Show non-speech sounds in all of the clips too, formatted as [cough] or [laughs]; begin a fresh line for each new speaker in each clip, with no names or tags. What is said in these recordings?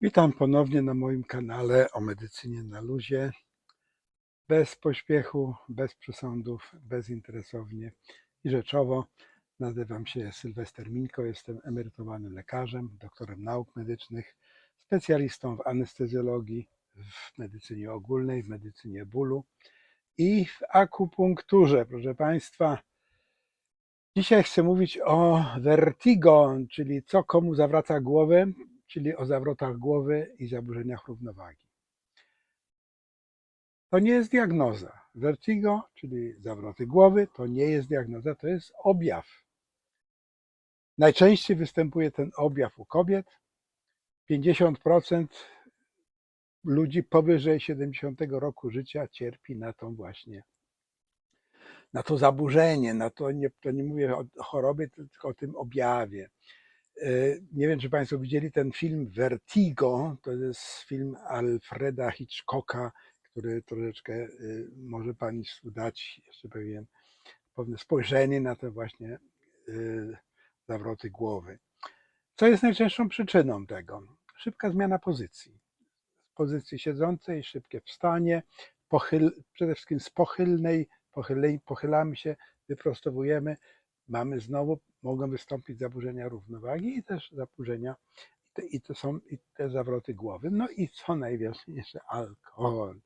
Witam ponownie na moim kanale o medycynie na luzie. Bez pośpiechu, bez przesądów, bezinteresownie i rzeczowo. Nazywam się Sylwester Minko, jestem emerytowanym lekarzem, doktorem nauk medycznych, specjalistą w anestezjologii, w medycynie ogólnej, w medycynie bólu i w akupunkturze. Proszę Państwa, dzisiaj chcę mówić o vertigo, czyli co komu zawraca głowę, czyli o zawrotach głowy i zaburzeniach równowagi. To nie jest diagnoza. Vertigo, czyli zawroty głowy, to nie jest diagnoza, to jest objaw. Najczęściej występuje ten objaw u kobiet. 50% ludzi powyżej 70 roku życia cierpi na tą właśnie, na to zaburzenie, na to nie, to nie mówię o chorobie, tylko o tym objawie. Nie wiem, czy Państwo widzieli ten film Vertigo. To jest film Alfreda Hitchcocka, który troszeczkę y, może Państwu dać jeszcze pewien pewne spojrzenie na te właśnie y, zawroty głowy. Co jest najczęstszą przyczyną tego? Szybka zmiana pozycji. Pozycji siedzącej, szybkie wstanie, pochyl, przede wszystkim z pochylnej, pochylej, pochylamy się, wyprostowujemy, mamy znowu, mogą wystąpić zaburzenia równowagi i też zaburzenia, i, te, i to są i te zawroty głowy. No i co najważniejsze, alkohol.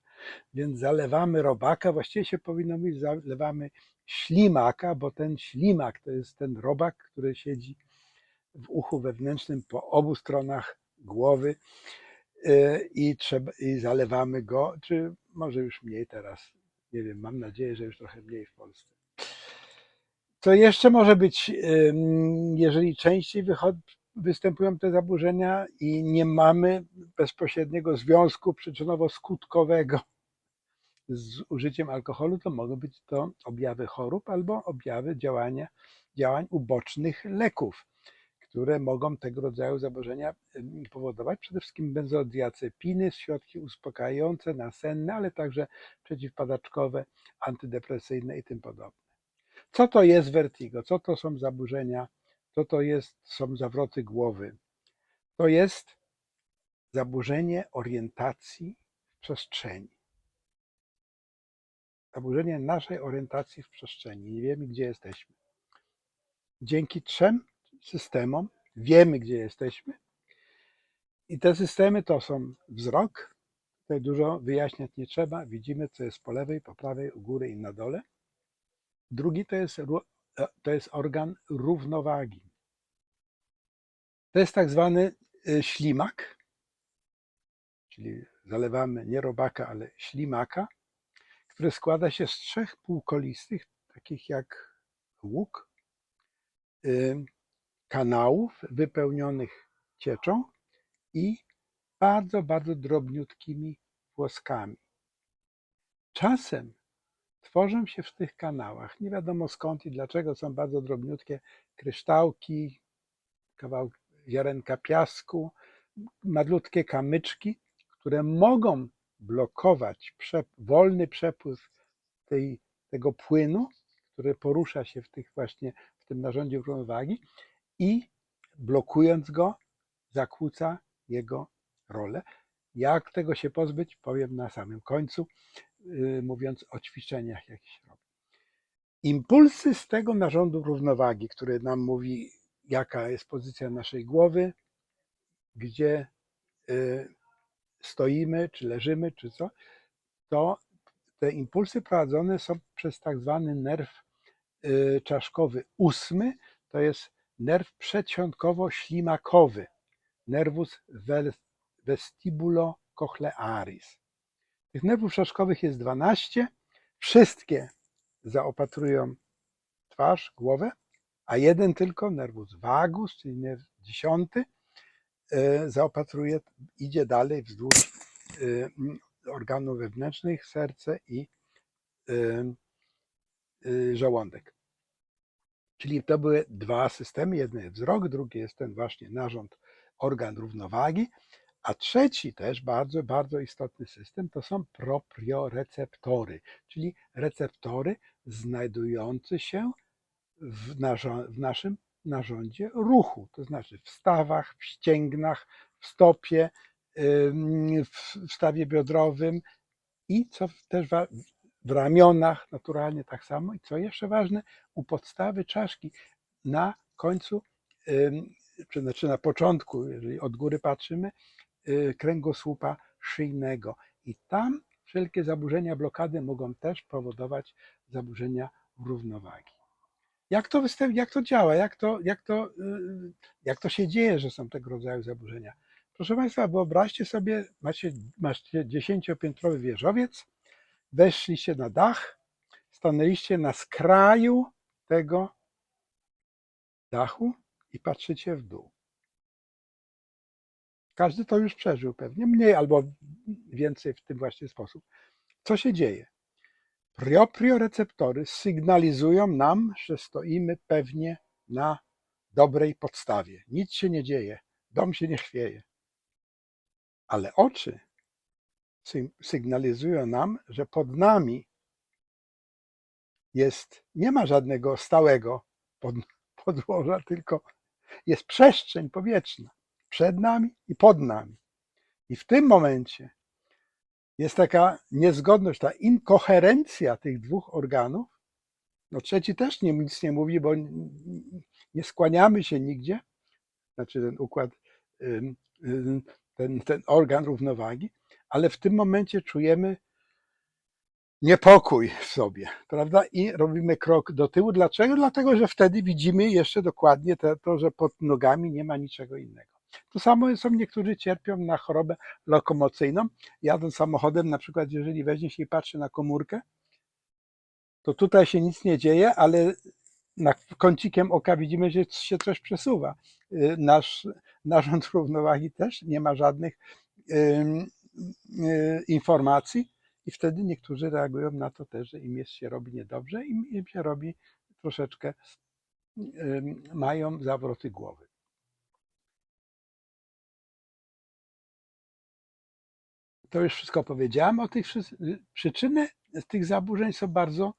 Więc zalewamy robaka, właściwie się powinno mówić, zalewamy ślimaka, bo ten ślimak to jest ten robak, który siedzi w uchu wewnętrznym po obu stronach głowy y, i, trzeba, i zalewamy go, czy może już mniej teraz, nie wiem, mam nadzieję, że już trochę mniej w Polsce. Co jeszcze może być, jeżeli częściej występują te zaburzenia i nie mamy bezpośredniego związku przyczynowo-skutkowego z użyciem alkoholu, to mogą być to objawy chorób albo objawy działania, działań ubocznych leków, które mogą tego rodzaju zaburzenia powodować. Przede wszystkim benzodiazepiny, środki uspokajające, nasenne, ale także przeciwpadaczkowe, antydepresyjne i tym podobne. Co to jest vertigo? Co to są zaburzenia? Co to jest, są zawroty głowy? To jest zaburzenie orientacji w przestrzeni. Zaburzenie naszej orientacji w przestrzeni. Nie wiemy, gdzie jesteśmy. Dzięki trzem systemom wiemy, gdzie jesteśmy. I te systemy to są wzrok. Tutaj dużo wyjaśniać nie trzeba. Widzimy, co jest po lewej, po prawej, u góry i na dole. Drugi to jest, e, to jest organ równowagi. To jest tak zwany e, ślimak, czyli zalewamy nie robaka, ale ślimaka, który składa się z trzech półkolistych, takich jak łuk, e, kanałów wypełnionych cieczą i bardzo, bardzo drobniutkimi włoskami. Czasem tworzą się w tych kanałach, nie wiadomo skąd i dlaczego, są bardzo drobniutkie kryształki, kawałek ziarenka piasku, malutkie kamyczki, które mogą blokować wolny przepływ tej, tego płynu, który porusza się w tych właśnie w tym narządzie równowagi i blokując go zakłóca jego rolę. Jak tego się pozbyć, powiem na samym końcu. Y, mówiąc o ćwiczeniach jakichś robi. Impulsy z tego narządu równowagi, który nam mówi, jaka jest pozycja naszej głowy, gdzie y, stoimy, czy leżymy, czy co, to te impulsy prowadzone są przez tak zwany nerw y, czaszkowy ósmy, to jest nerw przedsionkowo-ślimakowy, nervus vestibulo-cochlearis. Tych nerwów czaszkowych jest 12. Wszystkie zaopatrują twarz, głowę, a jeden tylko, nervus vagus, czyli nerw dziesiąty, e, zaopatruje, idzie dalej wzdłuż e, organów wewnętrznych, serce i e, żołądek. Czyli to były dwa systemy. Jeden jest wzrok, drugi jest ten właśnie narząd, organ równowagi, a trzeci też bardzo, bardzo istotny system to są proprioreceptory, czyli receptory znajdujące się w, w naszym narządzie ruchu, to znaczy w stawach, w ścięgnach, w stopie, w stawie biodrowym i co też w ramionach naturalnie tak samo. I co jeszcze ważne, u podstawy czaszki na końcu, czy znaczy na początku, jeżeli od góry patrzymy, kręgosłupa szyjnego. I tam wszelkie zaburzenia blokady mogą też powodować zaburzenia równowagi. Jak to, występ, jak to działa? Jak to, jak, to, y, jak to się dzieje, że są tego rodzaju zaburzenia? Proszę Państwa, wyobraźcie sobie, macie, macie dziesięciopiętrowy wieżowiec, weszliście na dach, stanęliście na skraju tego dachu i patrzycie w dół. Każdy to już przeżył pewnie, mniej albo więcej w tym właśnie sposób. Co się dzieje? Proprioreceptory sygnalizują nam, że stoimy pewnie na dobrej podstawie. Nic się nie dzieje, dom się nie chwieje. Ale oczy sy- sygnalizują nam, że pod nami jest, nie ma żadnego stałego pod, [laughs] podłoża, tylko jest przestrzeń powietrzna przed nami i pod nami. I w tym momencie jest taka niezgodność, ta inkoherencja tych dwóch organów. No trzeci też nie, nic nie mówi, bo nie skłaniamy się nigdzie, znaczy ten układ, ten, ten organ równowagi, ale w tym momencie czujemy niepokój w sobie, prawda? I robimy krok do tyłu. Dlaczego? Dlatego, że wtedy widzimy jeszcze dokładnie to, to że pod nogami nie ma niczego innego. To samo są niektórzy cierpią na chorobę lokomocyjną. Jadąc samochodem, na przykład, jeżeli weźmie się i patrzy na komórkę, to tutaj się nic nie dzieje, ale na kącikiem oka widzimy, że się coś przesuwa. Y, Nasz narząd równowagi też nie ma żadnych y, informacji i wtedy niektórzy reagują na to też, że im jest się robi niedobrze, im, im się robi troszeczkę, mają zawroty głowy. To już wszystko powiedziałem o tych przyczyny tych zaburzeń są bardzo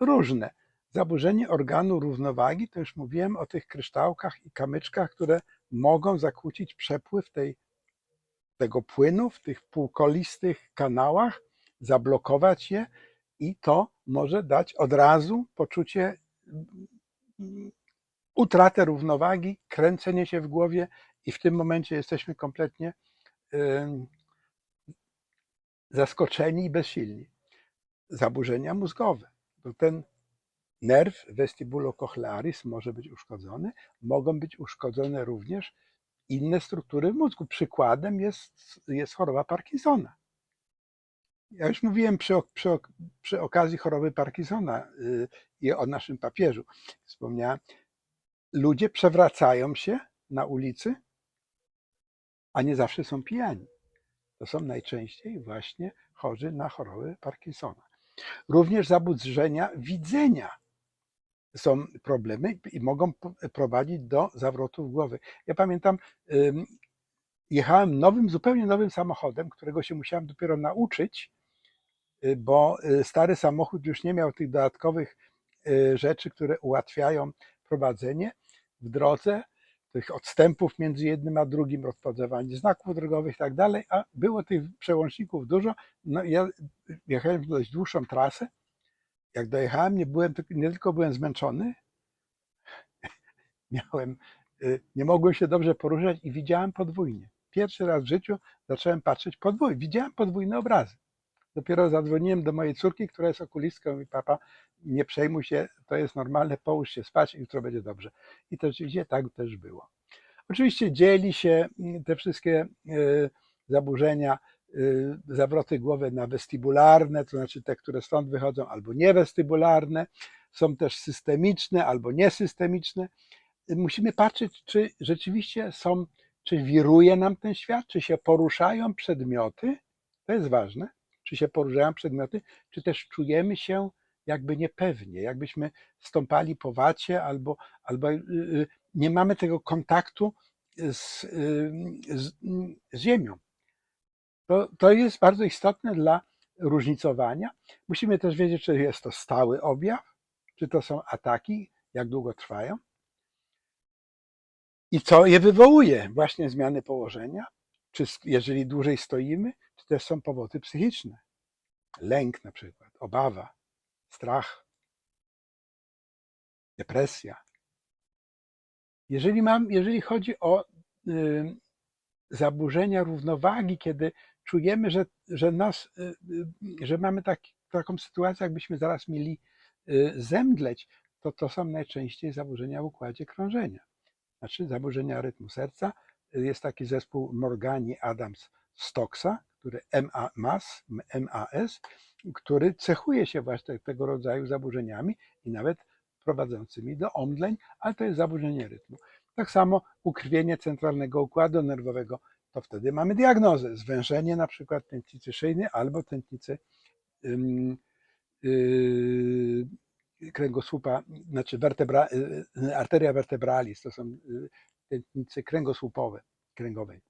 różne. Zaburzenie organu równowagi, to już mówiłem o tych kryształkach i kamyczkach, które mogą zakłócić przepływ tej, tego płynu w tych półkolistych kanałach, zablokować je i to może dać od razu poczucie utratę równowagi, kręcenie się w głowie i w tym momencie jesteśmy kompletnie zaskoczeni i bezsilni. Zaburzenia mózgowe. To ten nerw vestibulocochlearis może być uszkodzony. Mogą być uszkodzone również inne struktury w mózgu. Przykładem jest, jest choroba Parkinsona. Ja już mówiłem przy, przy, przy okazji choroby Parkinsona y, i o naszym papieżu. Wspomniałem, ludzie przewracają się na ulicy, a nie zawsze są pijani. To są najczęściej właśnie chorzy na chorobę Parkinsona. Również zaburzenia widzenia są problemy i mogą prowadzić do zawrotów głowy. Ja pamiętam, jechałem nowym, zupełnie nowym samochodem, którego się musiałem dopiero nauczyć, y, bo y, stary samochód już nie miał tych dodatkowych y, rzeczy, które ułatwiają prowadzenie w drodze, tych odstępów między jednym a drugim, rozpoznawanie znaków drogowych i tak dalej, a było tych przełączników dużo. No ja jechałem dość dłuższą trasę. Jak dojechałem, nie, byłem, nie tylko byłem zmęczony, [laughs] miałem, y, nie mogłem się dobrze poruszać i widziałem podwójnie. Pierwszy raz w życiu zacząłem patrzeć podwójnie. Widziałem podwójne obrazy. Dopiero zadzwoniłem do mojej córki, która jest okulistką i papa, nie przejmuj się, to jest normalne, połóż się spać i jutro będzie dobrze. I to rzeczywiście tak też było. Oczywiście dzieli się mm, te wszystkie y, zaburzenia, y, zawroty głowy na westibularne, to znaczy te, które stąd wychodzą, albo niewestibularne. Są też systemiczne albo niesystemiczne. Musimy patrzeć, czy rzeczywiście są, czy wiruje nam ten świat, czy się poruszają przedmioty. To jest ważne. Czy się poruszają przedmioty, czy też czujemy się jakby niepewnie, jakbyśmy stąpali po wacie albo, albo y, y, nie mamy tego kontaktu z, y, z, z ziemią. To, to jest bardzo istotne dla różnicowania. Musimy też wiedzieć, czy jest to stały objaw, czy to są ataki, jak długo trwają i co je wywołuje, właśnie zmiany położenia. Czy jeżeli dłużej stoimy, czy też są powody psychiczne. Lęk na przykład, obawa, strach, depresja. Jeżeli, mam, jeżeli chodzi o y, zaburzenia równowagi, kiedy czujemy, że, że, nas, y, y, że mamy taki, taką sytuację, jakbyśmy zaraz mieli y, zemdleć, to to są najczęściej zaburzenia w układzie krążenia. Znaczy zaburzenia rytmu serca. Jest taki zespół Morgani Adams Stocksa, który MAS, MAS, który cechuje się właśnie tego rodzaju zaburzeniami i nawet prowadzącymi do omdleń, ale to jest zaburzenie rytmu. Tak samo ukrwienie centralnego układu nerwowego, to wtedy mamy diagnozę, zwężenie na przykład tętnicy szyjnej albo tętnicy yy, kręgosłupa, znaczy vertebra, yy, arteria vertebralis, to są yy, tętnice kręgosłupowe, kręgowej.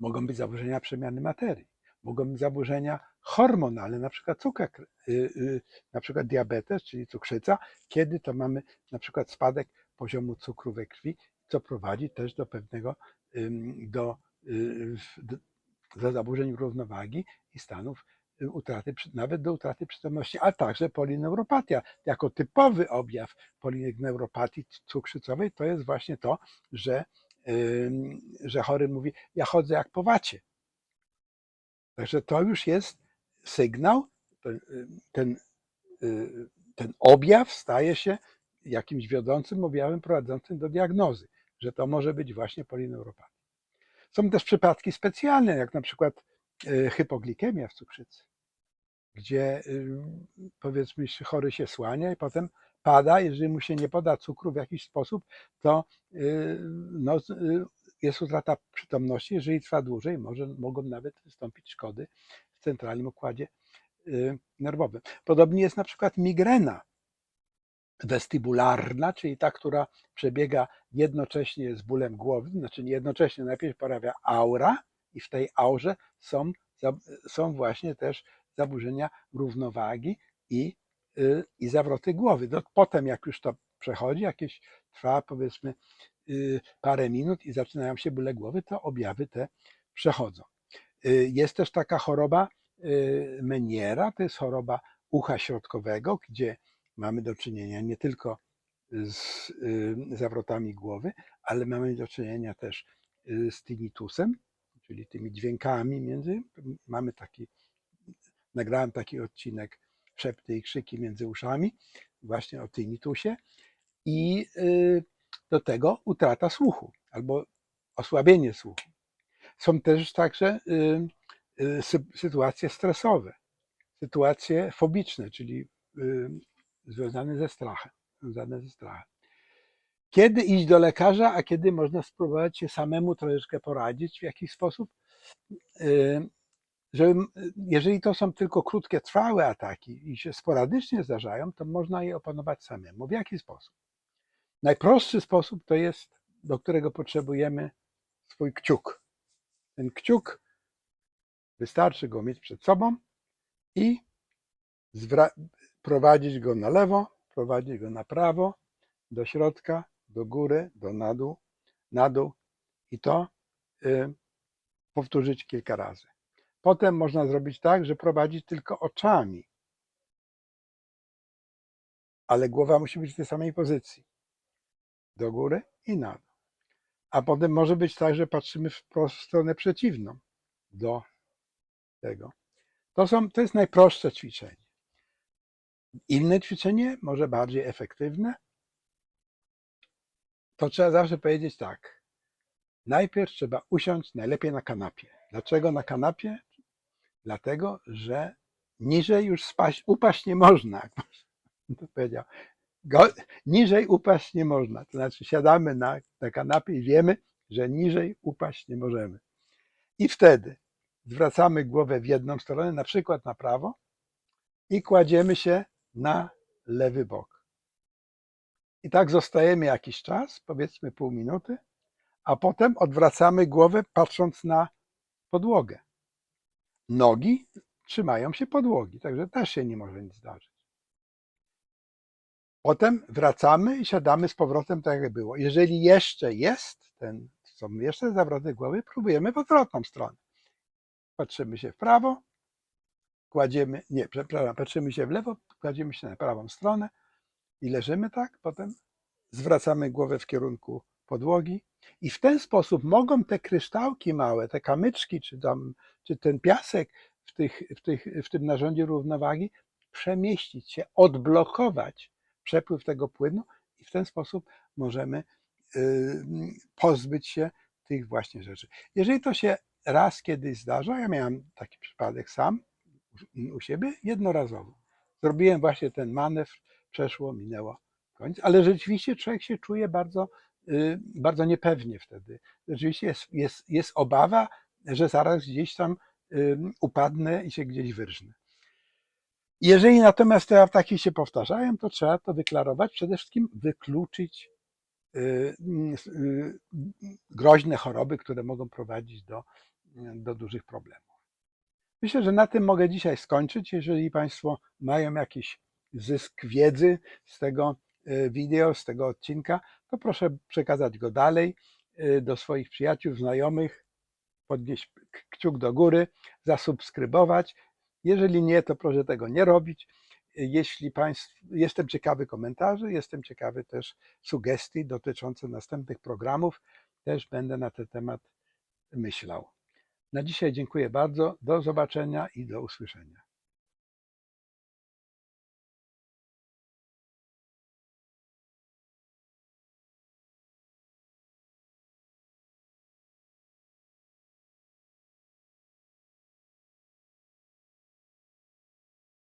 Mogą być zaburzenia przemiany materii, mogą być zaburzenia hormonalne, na przykład cukier, yy, yy, na przykład diabetes, czyli cukrzyca, kiedy to mamy na przykład spadek poziomu cukru we krwi, co prowadzi też do pewnego, do, yy, do, do zaburzeń równowagi i stanów y, utraty, przy- nawet do utraty przytomności, a także polineuropatia. Jako typowy objaw polineuropatii cukrzycowej to jest właśnie to, że, że chory mówi, ja chodzę jak po wacie. Także to już jest sygnał, ten, ten, y, ten objaw staje się jakimś wiodącym objawem prowadzącym do diagnozy, że to może być właśnie polineuropatia. Są też przypadki specjalne, jak na przykład y, hypoglikemia w cukrzycy, gdzie y, powiedzmy chory się słania i potem pada, jeżeli mu się nie poda cukru w jakiś sposób, to y, no, y, jest utrata przytomności, jeżeli trwa dłużej, może, mogą nawet wystąpić szkody w centralnym układzie nerwowym. Podobnie jest na przykład migrena westybularna, czyli ta, która przebiega jednocześnie z bólem głowy, znaczy nie jednocześnie, najpierw pojawia aura i w tej aurze są, są właśnie też zaburzenia równowagi i, y, i zawroty głowy. No, potem jak już to przechodzi, jakieś trwa powiedzmy y, parę minut i zaczynają się bóle głowy, to objawy te przechodzą. Y, Jest też taka choroba Meniera, to jest choroba ucha środkowego, gdzie mamy do czynienia nie tylko z zawrotami głowy, ale mamy do czynienia też z tinnitusem, czyli tymi dźwiękami między. Mamy taki, nagrałem taki odcinek Szepty i krzyki między uszami, właśnie o tinnitusie i y, do tego utrata słuchu albo osłabienie słuchu. Są też także y, y, sy- sytuacje stresowe, sytuacje fobiczne, czyli związane ze strachem. Związane ze strachem. Kiedy iść do lekarza, a kiedy można spróbować się samemu troszeczkę poradzić w jakiś sposób, y, żeby, jeżeli to są tylko krótkie, trwałe ataki i się sporadycznie zdarzają, to można je opanować samemu. W jaki sposób? Najprostszy sposób to jest, do którego potrzebujemy swój kciuk. Ten kciuk wystarczy go mieć przed sobą i prowadzić go na lewo, prowadzić go na prawo, do środka, do góry, do na dół, na dół i to y, powtórzyć kilka razy. Potem można zrobić tak, że prowadzić tylko oczami, ale głowa musi być w tej samej pozycji. Do góry i na dół. A potem może być tak, że patrzymy w stronę przeciwną do tego. To, są, to jest najprostsze ćwiczenie. Inne ćwiczenie, może bardziej efektywne, to trzeba zawsze powiedzieć tak. Najpierw trzeba usiąść najlepiej na kanapie. Dlaczego na kanapie? Dlatego, że niżej już spaść, upaść nie można. [laughs] to powiedział. Go, niżej upaść nie można. To znaczy siadamy na, na kanapie i wiemy, że niżej upaść nie możemy. I wtedy zwracamy głowę w jedną stronę, na przykład na prawo i kładziemy się na lewy bok. I tak zostajemy jakiś czas, powiedzmy pół minuty, a potem odwracamy głowę patrząc na podłogę. Nogi trzymają się podłogi, także też się nie może nic zdarzyć. Potem wracamy i siadamy z powrotem tak jak było. Jeżeli jeszcze jest ten są jeszcze zawroty głowy, próbujemy w odwrotną stronę. Patrzymy się w prawo, kładziemy, nie, przepraszam, patrzymy się w lewo, kładziemy się na prawą stronę i leżymy tak, potem zwracamy głowę w kierunku podłogi i w ten sposób mogą te kryształki małe, te kamyczki, czy, tam, czy ten piasek w, tych, w, tych, w tym narządzie równowagi przemieścić się, odblokować przepływ tego płynu i w ten sposób możemy y, pozbyć się tych właśnie rzeczy. Jeżeli to się raz kiedyś zdarza, ja miałem taki przypadek sam u siebie, jednorazowo. Zrobiłem właśnie ten manewr, przeszło, minęło, koniec, ale rzeczywiście człowiek się czuje bardzo, y, bardzo niepewnie wtedy. Rzeczywiście jest, jest, jest obawa, że zaraz gdzieś tam upadnę i się gdzieś wyrżnę. Jeżeli natomiast te ataki się powtarzają, to trzeba to wyklarować, przede wszystkim wykluczyć y, y, groźne choroby, które mogą prowadzić do, do dużych problemów. Myślę, że na tym mogę dzisiaj skończyć. Jeżeli Państwo mają jakiś zysk wiedzy z tego y, wideo, z tego odcinka, to proszę przekazać go dalej y, do swoich przyjaciół, znajomych, podnieść kciuk do góry, zasubskrybować. Jeżeli nie, to proszę tego nie robić. Jeśli Państw, jestem ciekawy komentarzy, jestem ciekawy też sugestii dotyczących następnych programów, też będę na ten temat myślał. Na dzisiaj dziękuję bardzo. Do zobaczenia i do usłyszenia.